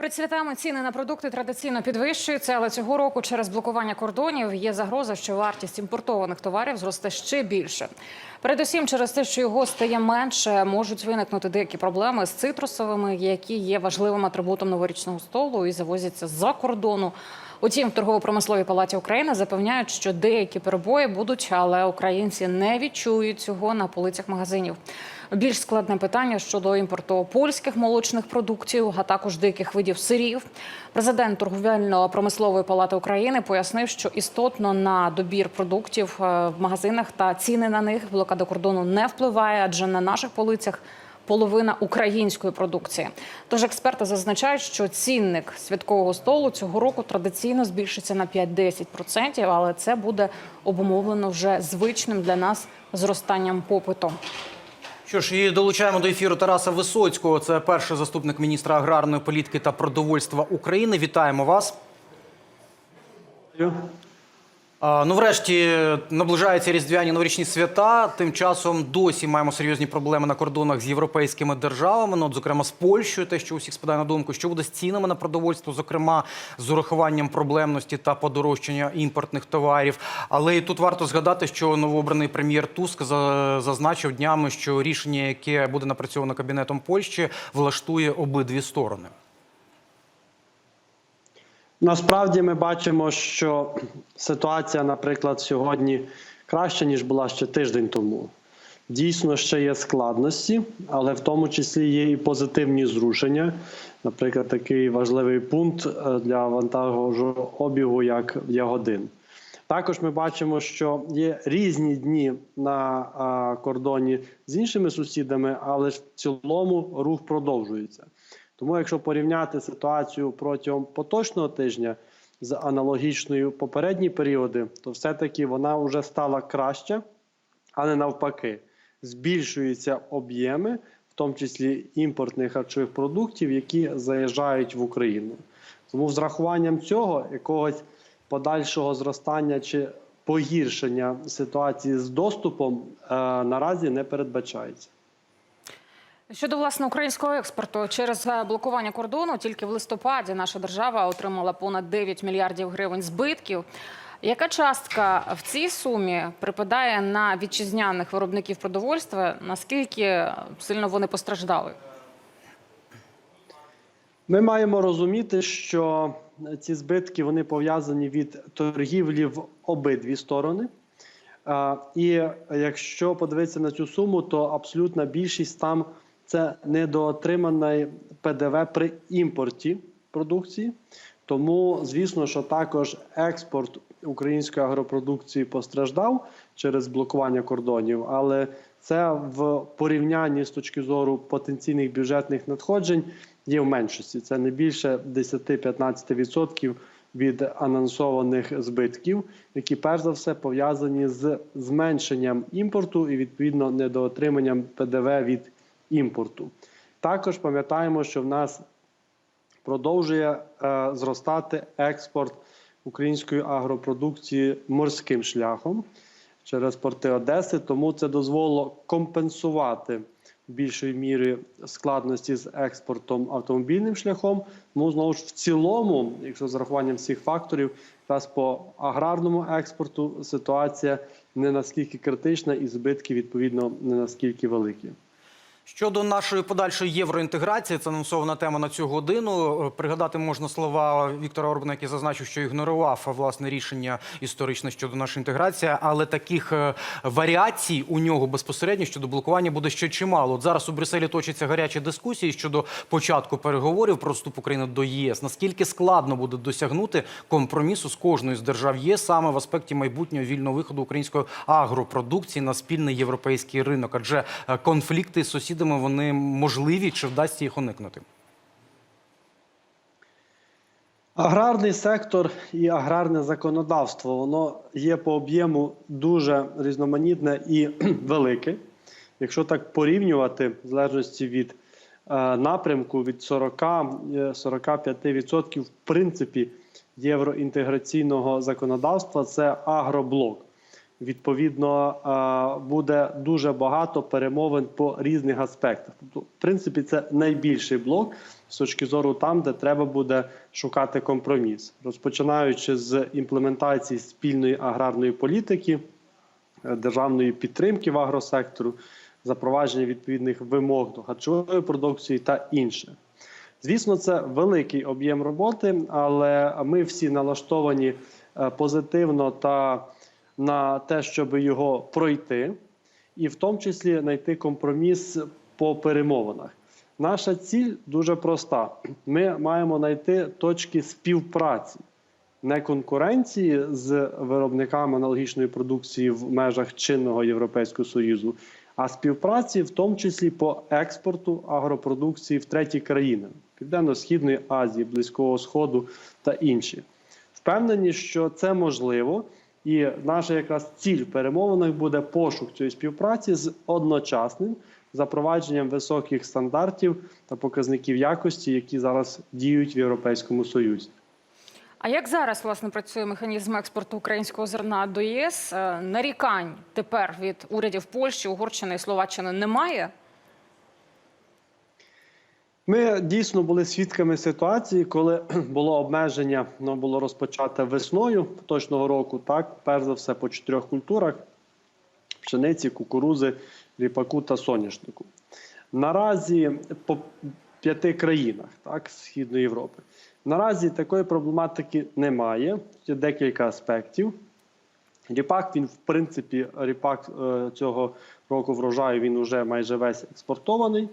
Перед святами ціни на продукти традиційно підвищуються, але цього року через блокування кордонів є загроза, що вартість імпортованих товарів зросте ще більше. Передусім, через те, що його стає менше, можуть виникнути деякі проблеми з цитрусовими, які є важливим атрибутом новорічного столу і завозяться з-за кордону. Утім, в торгово-промисловій палаті України запевняють, що деякі перебої будуть, але українці не відчують цього на полицях магазинів. Більш складне питання щодо імпорту польських молочних продуктів, а також диких видів сирів. Президент торговельно-промислової палати України пояснив, що істотно на добір продуктів е, в магазинах та ціни на них блокада кордону не впливає, адже на наших полицях половина української продукції. Тож експерти зазначають, що цінник святкового столу цього року традиційно збільшиться на 5-10%, але це буде обумовлено вже звичним для нас зростанням попиту. Що ж, і долучаємо до ефіру Тараса Висоцького. Це перший заступник міністра аграрної політики та продовольства України. Вітаємо вас. А, Ну, врешті наближаються різдвяні новорічні свята. Тим часом досі маємо серйозні проблеми на кордонах з європейськими державами. Ну, от, зокрема, з Польщею, те, що усіх спадає на думку, що буде з цінами на продовольство, зокрема з урахуванням проблемності та подорожчання імпортних товарів. Але і тут варто згадати, що новообраний прем'єр Туск зазначив днями, що рішення, яке буде напрацьовано кабінетом Польщі, влаштує обидві сторони. Насправді ми бачимо, що ситуація, наприклад, сьогодні краща, ніж була ще тиждень тому. Дійсно, ще є складності, але в тому числі є і позитивні зрушення. Наприклад, такий важливий пункт е, для вантажного обігу, як ягодин. Також ми бачимо, що є різні дні на кордоні з іншими сусідами, але в цілому рух продовжується. Тому, якщо порівняти ситуацію протягом поточного тижня з аналогічною попередні періоди, то все-таки вона вже стала краще, а не навпаки. Збільшуються об'єми, в тому числі імпортних харчових продуктів, які заїжджають в Україну. Тому з рахуванням цього якогось подальшого зростання чи погіршення ситуації з доступом е, наразі не передбачається. Щодо власне українського експорту, через е, блокування кордону тільки в листопаді наша держава отримала понад 9 мільярдів гривень збитків. Яка частка в цій сумі припадає на вітчизняних виробників продовольства? Наскільки сильно вони постраждали? Ми маємо розуміти, що ці збитки вони пов'язані від торгівлі в обидві сторони. І якщо подивитися на цю суму, то абсолютна більшість там це недоотриманий ПДВ при імпорті продукції. Тому, звісно, що також експорт української агропродукції постраждав через блокування кордонів, але це в порівнянні з точки зору потенційних бюджетних надходжень є в меншості. Це не більше 10-15% від анонсованих збитків, які перш за все пов'язані з зменшенням імпорту і відповідно недоотриманням ПДВ від імпорту. Також пам'ятаємо, що в нас продовжує е, зростати експорт української агропродукції морським шляхом через порти Одеси. Тому це дозволило компенсувати більшої міри складності з експортом автомобільним шляхом. Ну знову ж в цілому, якщо з рахуванням всіх факторів, якраз по аграрному експорту ситуація не наскільки критична, і збитки відповідно не наскільки великі. Щодо нашої подальшої євроінтеграції, це анонсована тема на цю годину. Е, Пригадати можна слова Віктора Орбана, який зазначив, що ігнорував власне рішення історичне щодо нашої інтеграції, але таких е, варіацій у нього безпосередньо щодо блокування буде ще чимало. От зараз у Брюсселі точаться гарячі дискусії щодо початку переговорів про вступ України до ЄС. Наскільки складно буде досягнути компромісу з кожною з держав ЄС саме в аспекті майбутнього вільного виходу української агропродукції на спільний європейський ринок? Адже е, конфлікти з сусідами вони можливі чи вдасться їх уникнути? Аграрний сектор і аграрне законодавство воно є по об'єму дуже різноманітне і велике. Якщо так порівнювати, в залежності від е, напрямку, від 40-45% в принципі євроінтеграційного законодавства це агроблок. Відповідно, е, буде дуже багато перемовин по різних аспектах. Тобто, в принципі, це найбільший блок, з точки зору там, де треба буде шукати компроміс, розпочинаючи з імплементації спільної аграрної політики, е, державної підтримки в агросектору, запровадження відповідних вимог до харчової продукції та інше. Звісно, це великий об'єм роботи, але ми всі налаштовані е, позитивно та на те, щоб його пройти, і в тому числі знайти компроміс по перемовинах. Наша ціль дуже проста: ми маємо знайти точки співпраці, не конкуренції з виробниками аналогічної продукції в межах чинного Європейського союзу, а співпраці, в тому числі по експорту агропродукції в треті країни Південно-Східної Азії, Близького Сходу та інші. Впевнені, що це можливо, і наша якраз ціль в перемовинах буде пошук цієї співпраці з одночасним запровадженням високих стандартів та показників якості, які зараз діють в Європейському Союзі. А як зараз власне працює механізм експорту українського зерна до ЄС? Е, Нарікань тепер від урядів Польщі, Угорщини і Словаччини немає. Ми дійсно були свідками ситуації, коли було обмеження, воно було розпочате весною поточного року. Так, перш за все по чотирьох культурах: пшениці, кукурузи, ріпаку та соняшнику. Наразі по п'яти країнах так, Східної Європи. Наразі такої проблематики немає. Є декілька аспектів. Ріпак, він, в принципі, ріпак е, цього року врожаю він вже майже весь експортований.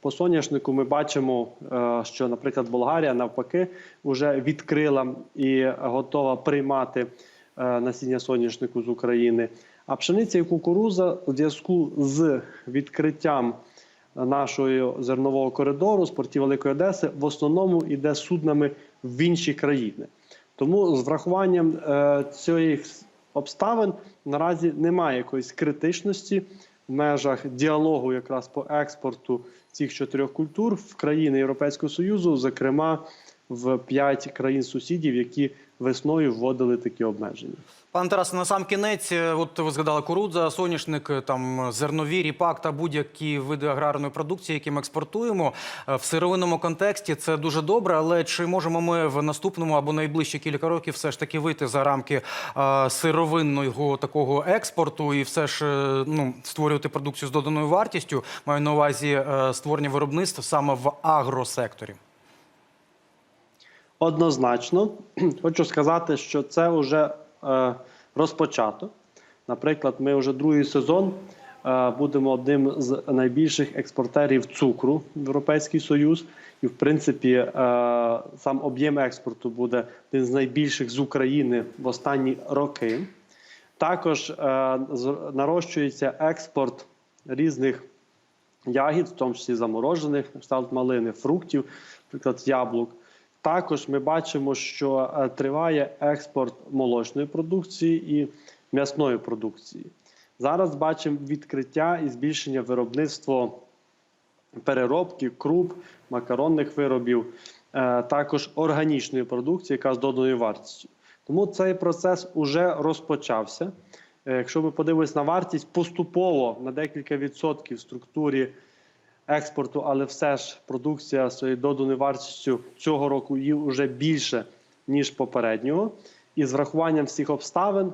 По соняшнику ми бачимо, е, що, наприклад, Болгарія навпаки вже відкрила і готова приймати е, насіння соняшнику з України. А пшениця і кукуруза у зв'язку з відкриттям нашого зернового коридору з портів Великої Одеси в основному йде суднами в інші країни. Тому з врахуванням цих обставин наразі немає якоїсь критичності в межах діалогу якраз по експорту цих чотирьох культур в країни Європейського Союзу, зокрема в п'ять країн сусідів, які весною вводили такі обмеження. Пане Тарасе, на сам кінець, е, от ви згадали кукурудза, соняшник, е, там зернові, ріпак та будь-які види аграрної продукції, які ми експортуємо Е, в сировинному контексті. Це дуже добре. Але чи можемо ми в наступному або найближчі кілька років все ж таки вийти за рамки е, сировинного такого експорту і все ж е, ну створювати продукцію з доданою вартістю? Маю на увазі е, створення виробництв саме в агросекторі. Однозначно, хочу сказати, що це вже е, розпочато. Наприклад, ми вже другий сезон е, будемо одним з найбільших експортерів цукру в Європейський Союз. І, в принципі, е, сам об'єм експорту буде один з найбільших з України в останні роки. Також е, нарощується експорт різних ягід, в тому числі заморожених, кшталт малини, фруктів, наприклад, яблук. Також ми бачимо, що е, триває експорт молочної продукції і м'ясної продукції. Зараз бачимо відкриття і збільшення виробництва переробки, круп, макаронних виробів, е, також органічної продукції, яка з доданою вартістю. Тому цей процес уже розпочався. Е, Якщо ми подивимось на вартість, поступово на декілька відсотків в структурі експорту, але все ж продукція своєю доданою вартістю цього року її вже більше ніж попереднього. І з врахуванням всіх обставин,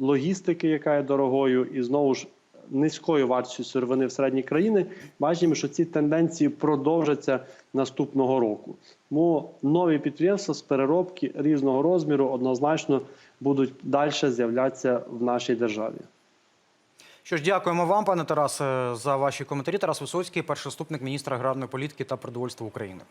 логістики, яка є дорогою, і знову ж низькою вартістю сировини в середні країни, бачимо, що ці тенденції продовжаться наступного року. Тому нові підприємства з переробки різного розміру однозначно будуть далі з'являтися в нашій державі. Що ж, дякуємо вам, пане Тарасе, за ваші коментарі. Тарас Висоцький, перший заступник міністра аграрної політики та продовольства України.